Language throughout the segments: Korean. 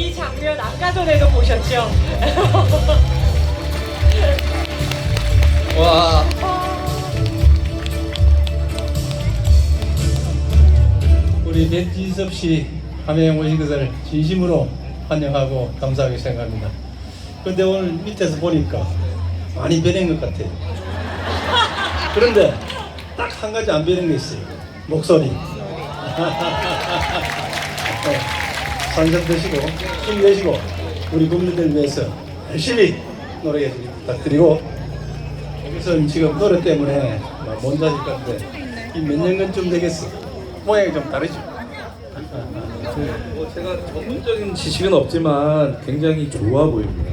이 장면 아까 전에도 보셨죠? 와. 우리 백지섭 씨 함양 오신 것을 진심으로 환영하고 감사하게 생각합니다. 그런데 오늘 밑에서 보니까 많이 변한 것 같아요. 그런데 딱 한 가지 안 변한 게 있어요. 목소리. 산삼 드시고 힘내시고 우리 국민들 위해서 열심히 노래해 주기 부탁드리고 여기서 지금 노래 때문에 못 자실 것 같은데 이 몇 년간쯤 되겠어. 모양이 좀 다르죠? 뭐 제가 전문적인 지식은 없지만 굉장히 좋아 보입니다.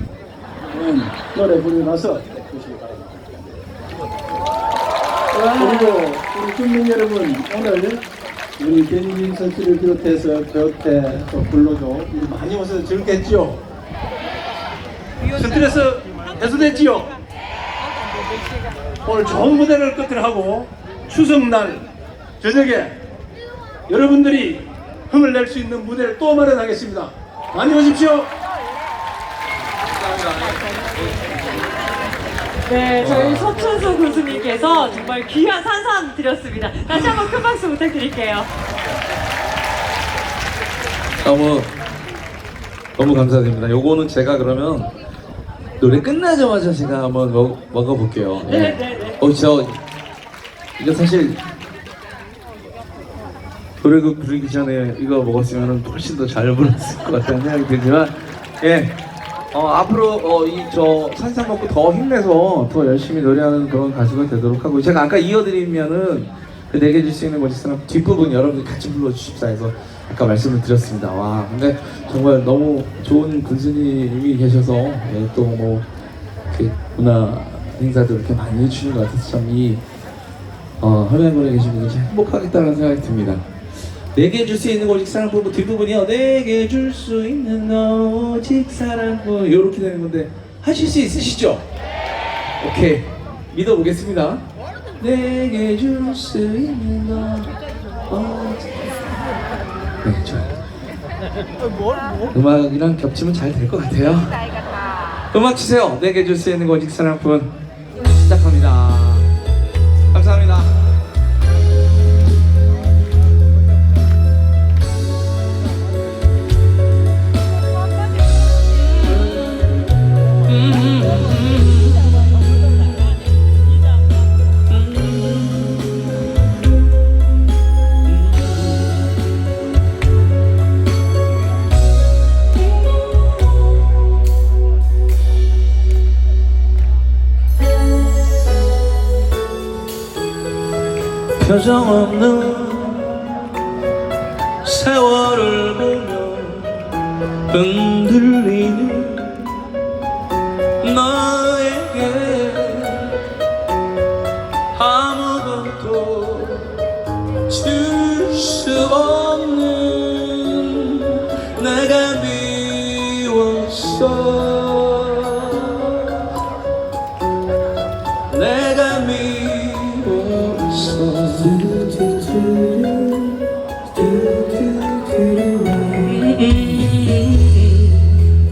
음, 노래 부르고 나서 보시기 바랍니다. 그리고 우리 국민 여러분 오늘 우리 변진선 씨를 비롯해서 곁에 또 불러줘 많이 오셔서 즐겼죠? 스트레스 해소됐지요? 오늘 좋은 무대를 끝을 하고 추석날 저녁에 여러분들이 흥을 낼 수 있는 무대를 또 마련하겠습니다. 많이 오십시오. 네, 저희 서춘수 교수님께서 정말 귀한 산산 드렸습니다. 다시 한번 큰 박수 부탁드릴게요. 너무 너무 감사드립니다. 요거는 제가 그러면 노래 끝나자마자 제가 한번 먹, 먹어볼게요. 예. 네, 네, 네. 어, 저 이거 사실 노래 그 부르기 전에 이거 먹었으면 훨씬 더 잘 불렀을 것 같다는 생각이 들지만 예. 어, 앞으로 어, 이저 산삼 먹고 더 힘내서 더 열심히 노래하는 그런 가수가 되도록 하고 제가 아까 이어드리면은 그 내게 줄 수 있는 멋진 사람 뒷부분 여러분들 같이 불러주십사 해서 아까 말씀을 드렸습니다. 와 근데 정말 너무 좋은 군수님이 계셔서 예, 또뭐 그 문화 행사도 이렇게 많이 해주시는 것 같아서 참이 어, 함양군에 계신 분들 참 행복하겠다는 생각이 듭니다. 내게 줄 수 있는 오직 사랑 부부 뒷부분이요. 내게 줄 수 있는 오직 사랑 부부 이렇게 되는 건데 하실 수 있으시죠? 오케이 믿어보겠습니다. 내게 줄 수 있는 오직 네 좋아요. 음악이랑 겹치면 잘 될 것 같아요. 음악 주세요. 내게 줄 수 있는 오직 사랑뿐 시작합니다. 감사합니다. 표정 없는 세월을 보며 흔들리는 나에게 아무것도 줄 수 없는 내가 미웠어. 내가 미웠어.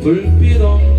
불빛 없